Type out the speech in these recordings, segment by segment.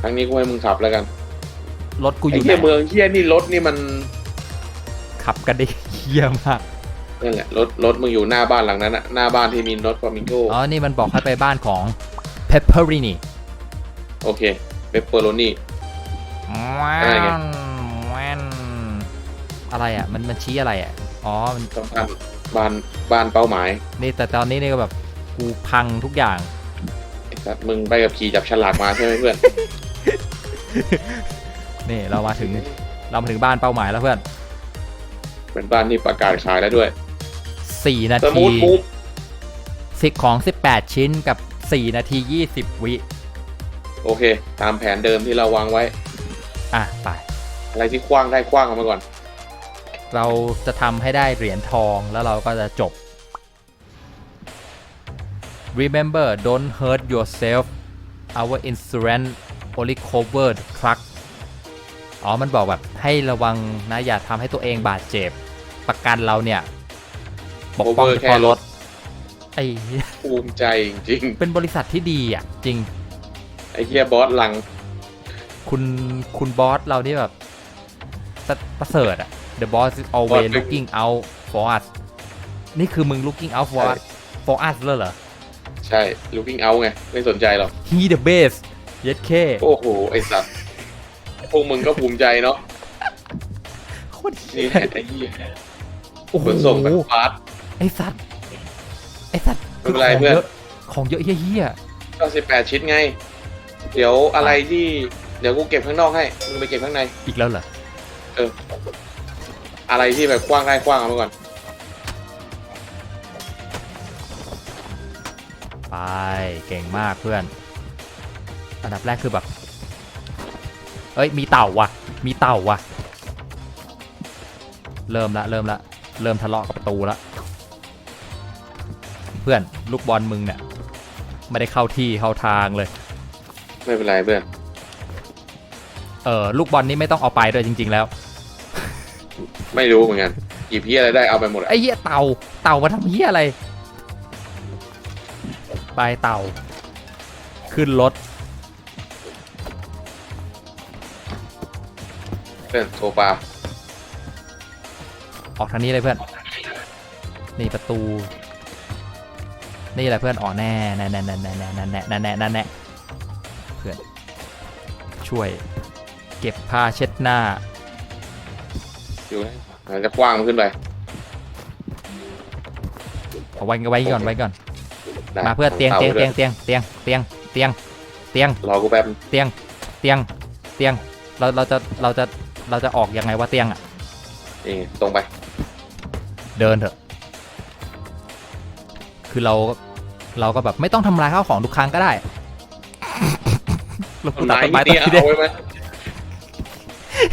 ครั้งนี้กูให้มึงขับแล้วกัน รถกูอไอ้ยู่ไหเหี้ยนเมืองเหี้ยนี่รถนี่มันขับกันได้เฮี้ยมาก นั่นแหละรถรถมึงอยู่หน้าบ้านหลังนั้นอะหน้าบ้านที่มีรถฟลามิงโกอ๋อ นี่มันบอกให้ไปบ้านของเพปเปอรินีโอเคเปปเปอโรนี่อะไรไงอะไรอะ มันมันชี้อะไรอะ อ๋อมันต้องการบ้านบ้านเป้าหมายนี่แต่ตอนนี้นี่ก็แบบกูพังทุกอย่าง ไอ้สัตว์มึงไปกับขี่จับฉลากมาใช่ไหมเพื่อน นี่เรามาถึงเรามาถึงบ้านเป้าหมายแล้วเพื่อนเป็นบ้านที่ประกาศขายแล้วด้วย4นาสมูทีทมูฟสิบของ18ชิ้นกับ4นาที20วิโอเค ตามแผนเดิมที่เราวางไว้ อะไป อะไรที่คว้างได้คว้างออกมาก่อน เราจะทำให้ได้เหรียญทองแล้วเราก็จะจบ Remember don't hurt yourself our insurance only covered truck อ๋อ มันบอกแบบให้ระวังนะอย่าทำให้ตัวเองบาดเจ็บ ประกันเราเนี่ยปกป้อง Cover เฉพาะแค่รรถถไอ้ภูมิใจจริง เป็นบริษัทที่ดีอะ จริงๆไอ้เฮียบอสหลัง คุณคุณบอสเรานี่แบบประประเสริฐอะ The boss is always Boss looking out for us นี่คือมึง looking out for ใช่ us for us เลยเหรอ ใช่ looking out ไง ไม่สนใจหรอก he the best เย็ดเคโอ้โห ไอสัตว์พวกมึงก็ภูมิใจเนาะโคตรนี่เหี้ยแหละไอ้เหี้ยโอ้โหขนส่งแบบฟาสต์ ไอสัตว์ไอสัตว์ไม่เป็นไรของเพื่อนเยอะของเยอะเฮี้ยก็สิบแปดชิ้นไง เดี๋ยวอะไรที่ เดี๋ยวกูเก็บข้างนอกให้ มึงไปเก็บข้างใน ๆอีกแล้วเหรออะไรที่แบบกว้างได้กว้างเอามาก่อน ไปเก่งมากเพื่อนอั นดับแรกคือแบบ เอ้ย มีเต่าว่ะ มีเต่าว่ะ เริ่มละ เริ่มละ เริ่มทะเลาะกับประตูละ เพื่อนลูกบอลมึงเนี่ยไม่ได้เข้าที่เข้าทางเลย ไม่เป็นไรเพื่อนเออลูกบอลนี่ไม่ต้องเอาไปด้วยจริง ๆ แล้ว ไม่รู้เหมือนกันหยิบเฮียอะไรได้เอาไปหมดอะไอ้เหี้ยเต่า เต่ามาทำเหี้ยอะไร ไปเต่า ขึ้นรถ เพื่อนโซฟาออกทางนี้เลยเพื่อน นี่ประตู นี่แหละเพื่อนอ๋อแน่แน่แน่แน่แน่แน่แน่แน่แน่แน่แน่แน่เพื่อน ช่วย เก็บผ้าเช็ดหน้า อยู่นะอาจจะกว้างมันขึ้นไปเอาไว้ไว้ก่อนไว้ก่อน ได้มาเพื่อเตียงต่าเตียงด้วเตียงเตียงเตียงเตียงเตียงเตียงรอกูแป๊บ เตียงเตียงเตียงเราเราจะเราจะ เราจะออกยังไงว่าเตียงอะ นี่ตรงไป เดินเถอะ คือเราเราก็แบบไม่ต้องทำลายข้าวของทุกครั้งก็ได้เราต้นตัดไม้ต้นไม้ตันี่ดทิ้งได้เอาไว้ไหม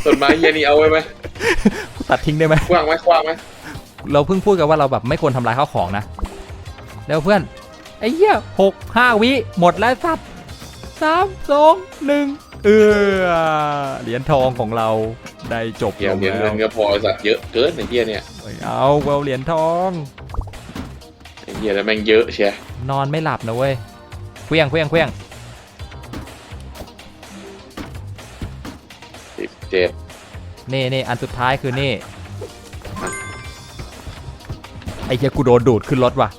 ต้นไม้เฮียนี่เอาไว้ไหมตัดทิ้งได้ไหมกว้างไหมกว้างไหมเราเพิ่งพูดกันว่าเราแบบไม่ควรทำลายข้าวของนะ แล้วเพื่อนไอ้เหี้ยหกห้าวิหมดแล้วสัตว์สามสองหนึ่ง เออเหรียญทองของเราได้จบเฮียลงเฮียแล้เงิวนก็พอไอ้สัตว์เยอะเกินไอ้เฮียเนี่ยไม่เอาเอาเหรียญทอง ไอ้เฮียแล้วแม่งเยอะเชียนอนไม่หลับนะเว้ยเคลี้ยงเคลี้ยงเคลี้ยงสิบเจ็ดนี่นี่อันสุดท้ายคือนี่ ไอ้เหี้ยกูโดนดูดขึ้นรถว่ะ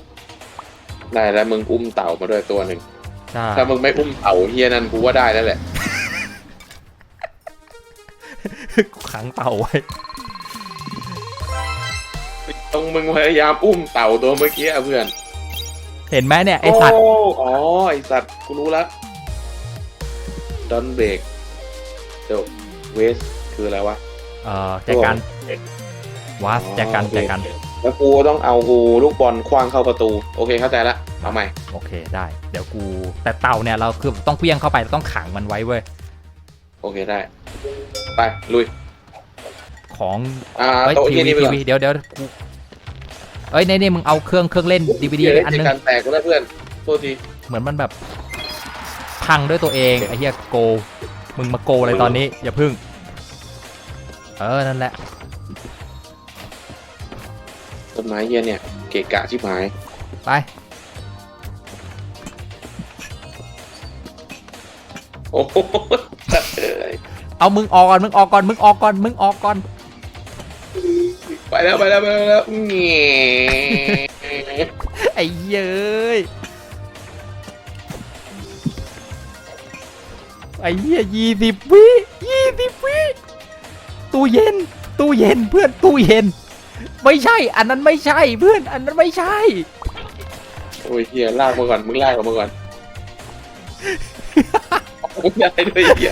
ได้แล้วมึงอุ้มเต่ามาด้วยตัวหนึ่งใช่ถ้ามึงไม่อุ้มเต่าเฮียนั่นกูว่าได้แล้วแหละ ขังเต่าไว้ต้องมึงพยายามอุ้มเต่าตัวเมื่อกี้อะเพื่อนเห็นไหมเนี่ยไอสัตว์โอ๋อไอสัตว์กูรู้ละดอนเบรกเดี๋ยวเวสคืออะไรวะเอ่อแจกันวัสแจกันอ๋อโอเคแจกันแล้วกูต้องเอากูลูกบอลคว้างเข้าประตู โอเคเข้าใจละเอาใหม่โอเคได้ เดี๋ยวกูแต่เต่าเนี่ยเราคือต้องเคลี้ยงเข้าไปเราต้องขังมันไว้เว้ยโอเคได้ ไปลุย ของอ่าเอ้ยโต๊ะทีที่วีนี่ไปทีก่อนวีเดี๋ยวเดี๋ยวกูเอ้ยในนี่มึงเอาเครื่องเครื่องเล่นดีวดีเดี๋ยวไปอันนึง การแตกกูแล้วเพื่อนโทษทีเหมือนมันแบบ พังด้วยตัวเอง ไอ้เหี้ยโก มึงมาโกอะไรตอนนี้ อย่าพึ่ง เออ นั่นแหละ ต้นไม้เฮียเนี่ยเกะกะชิบหายไป โอ้โหเอามึงออกก่อนมึงออกก่อนมึงออกก่อนมึงออกก่อนไปแล้วไปแล้วไปแล้วไปแล้วเงี้ยไอ้เย้ยไอ้เหี้ยยี่สิบวิยี่สิบวิตู้เย็น ตู้เย็นเพื่อนตู้เย็น ไม่ใช่ อันนั้นไม่ใช่เพื่อนอันนั้นไม่ใช่ โอ้ยเฮียลากมาก่อนมึงลากออกมาก่อน มึงได้ด้วยเฮีย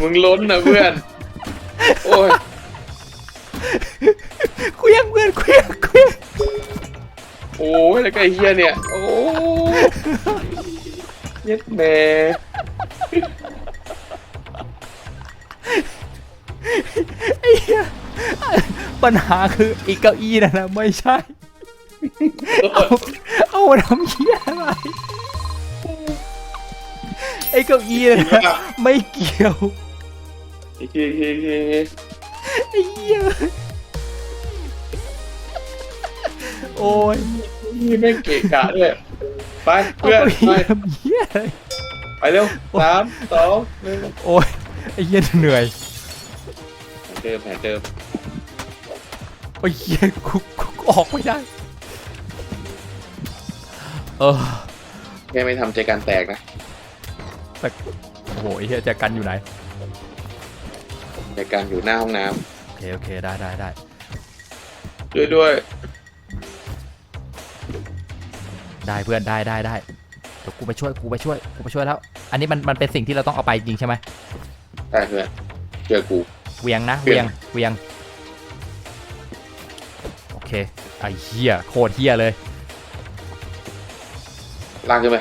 มึงล้นนะเพื่อน โอ้ยเคลี้ยงเพื่อนเคลี้ยงเคลี้ยงโอ้ยแล้วก็ไอ้เฮียเนี่ย โอ้ยเย็ดแม่ไอ้เหี้ยปัญหาคืออีกเก้าอี้นั่นนะไม่ใช่ เอาเอามาทำเหี้ยอะไรไอ้เก้าอี้นั่นนะไม่เกี่ยวไอ้เฮียเฮียเฮียเฮียไอ้เหี้ยโอ้ยนี่แม่งเกะกะด้วยไปเอาเพื่อนเก้าอี้ไปทำเหี้ยอะไรไปเร็วสามสองหนึ่งโอ้ยไอ้เหี้ยเหนื่อยแผนเดิมแผนเดิมโอ้ยเหี้ยกูกูกูออกไม่ได้เออ แค่ไม่ทำใจการแตกนะ โอ้โหไอ้เหี้ยแจกันอยู่ไหนใจการอยู่หน้าห้องน้โอเคโอเคได้ได้ได้ำด้วยด้วยได้เพื่อนได้ได้ได้เดี๋ยวกูไปช่วยกูไปช่วยกูไปช่วยแล้ว อันนี้มันมันเป็นสิ่งที่เราต้องเอาไปจริงใช่ไหมได้เพื่อนเจอกูเวียงนะเวีเวียยงงเวียงโอเคไอ้เหี้ยโคตรเหี้ยเลยลากขึ้นไป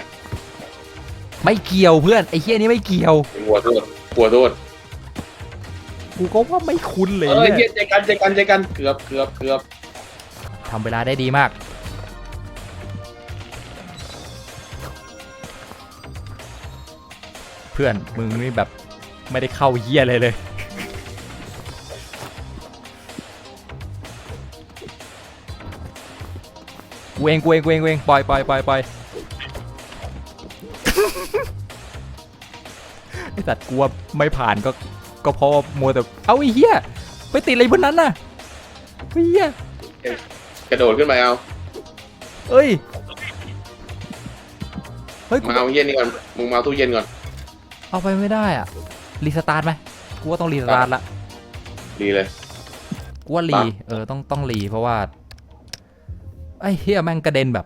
ไม่เกี่ยวเพื่อนไอ้เหี้ยนี่ไม่เกี่ยวหัวโทษหัวโทษกูก็ว่าไม่คุ้นเลยเออเนี่เฮียยใจกันใจกันใจกันเกือบเกือบเกือบทำเวลาได้ดีมาก เพื่อนมึงนี่แบบไม่ได้เข้าเหี้ยเลยเลย กูเองกูเองกูเองกูเองปล่อยปล่อยปล่อยปล่อย สัตว์กลัวไม่ผ่านก็ก็เพราะว่ามัวแต่เอาไอ้เหี้ยไปติดอะไรบนนั้นน่ะไอ้เหี้ยกระโดดขึ้นไปเอาเอ้ยเฮ้ยกูมาเอาเฮียนี่ก่อนมึงมาเอาตู้เย็นก่อนเอาไปไม่ได้อะรีสตาร์ทไหมกูว่าต้องรีสตาร์ทละดีเลยกูว่ารีปั๊บเออต้องต้องรีเพราะว่าไอ้เฮียแม่งกระเด็นแบบ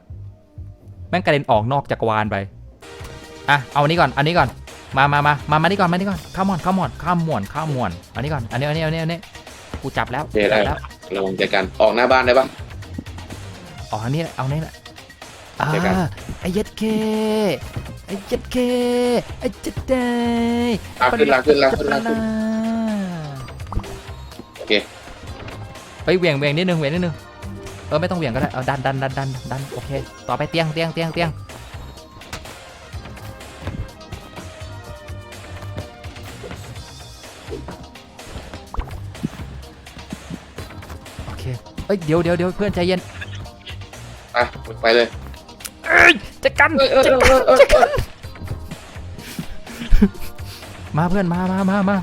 แม่งกระเด็นออกนอกจักรวาลไปอะเอาอันนี้ก่อนอันนี้ก่อน มามามามามานี่ก่อนมานี่ก่อนข้ามมอนข้ามมอนข้ามมวนข้ามมวนอันนี้ก่อนอันนี้อันนี้อันนี้อันนี้กูจับแล้วเดี๋ยวจัได้บแล้วระวังใจกันออกหน้าบ้านได้ปะ อ๋ออันนี้แหละเอานี่แหละอ่าจัดการไอ้เย็ดเคไอ้เย็ดเคไอ้เจ็ดเดย์ลากขึ้นลากขึ้นลากขึ้นลากขึ้น โอเค ไปเหวี่ยงเหวี่ยงนิดนึงเหวี่ยงนิดนึงเออไม่ต้องเหวี่ยงก็ได้เอาดันดันดันดันดันโอเคต่อไปเตียงเตียงเตียงเตียง เคเอ้ยเดี๋ยวเดี๋ยวเดี๋ยวเพื่อนใจเย็นไปไปเลย เอ้ยจะกันเออเออจะเอกันอเออจะกันมาเพื่อนมามามามา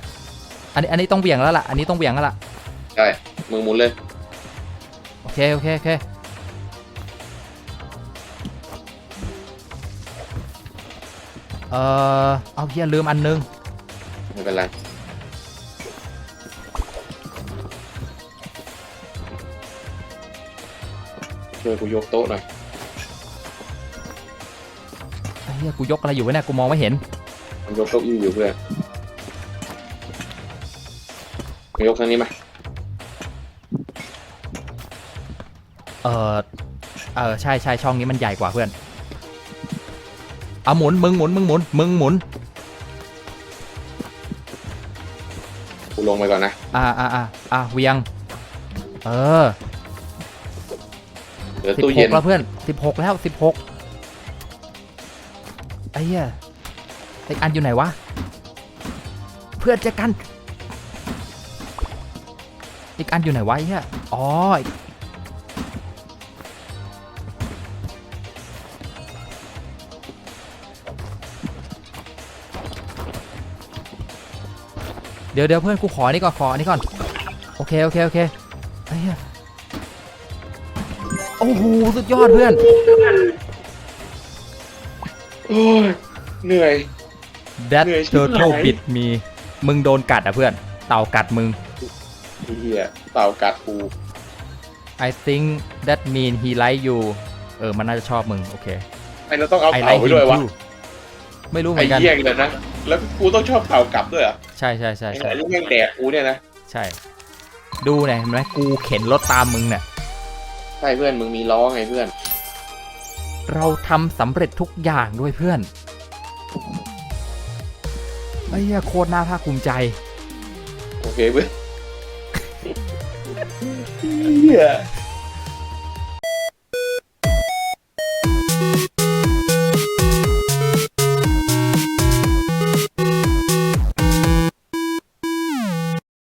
อันนี้อันนี้ต้องเหวี่ยงแล้วล่ะอันนี้ต้องเหวี่ยงแล้วล่ะได้มือหมุนเลยโอเคโอเคโอเคเอ่อเอาเฮียลืมอันนึงไม่เป็นไร ช่วยกูยกโต๊ะหน่อยไอ้เฮียกูยกอะไรอยู่วะเนี่ยกูมองไม่เห็นมันยกเก้าอี้อยู่เพื่อนมึงยกทางนี้มาเออเออใช่ใช่ช่องนี้มันใหญ่กว่าเพื่อนเอาหมุนมึงหมุนมึงหมุนมึงหมุนกูลงไปก่อนนะอ่าอ่าอ่าอ่าเวียง เออเห ลือสิบตู้หเย็กนแล้วเพื่อนสิบหกแล้วสิบหกไอ้เหี้ยไอ้อันอยู่ไหนวะ เพื่อนจะกัน อีกอันอยู่ไหนวะไอ้เหี้ยอ๋อเดี๋ยวเดี๋ยวเพื่อนกูขออันนี้ก่อนขออันนี้ก่อน โอเคโอเคโอเคไอ้เหี้ยโอ้โหสุดยอดเพื่อน โอ้ยเหนื่อย That เหนื่อยชิบหาย turtle bit me มึงโดนกัดอะเพื่อน เต่ากัดมึง ไอ้เฮียเต่ากัดกู I think that mean he like you เออ มันน่าจะชอบมึง โอเค ไอ้เราต้องเอา I เต่า like ไป him ด้วยวะ too ไม่รู้เหมืไอ้อนกัน เหี้ยเลยนะ แล้วกูต้องชอบเต่ากลับด้วยเหรอใช่ใช่ใช่ไอ้ใช่ไหนลูกแม่งแดกกูเนี่ยนะ ใช่ ดูเนี่ยเห็นไหมกูเข็นรถตามมึงเนี่ย ใช่เพื่อนมึงมีล้อไงเพื่อน เราทำสำเร็จทุกอย่างด้วยเพื่อนไอ้เหี้ยโคตรน่าภาคภูมิใจ โอเคเพื่อนเฮีย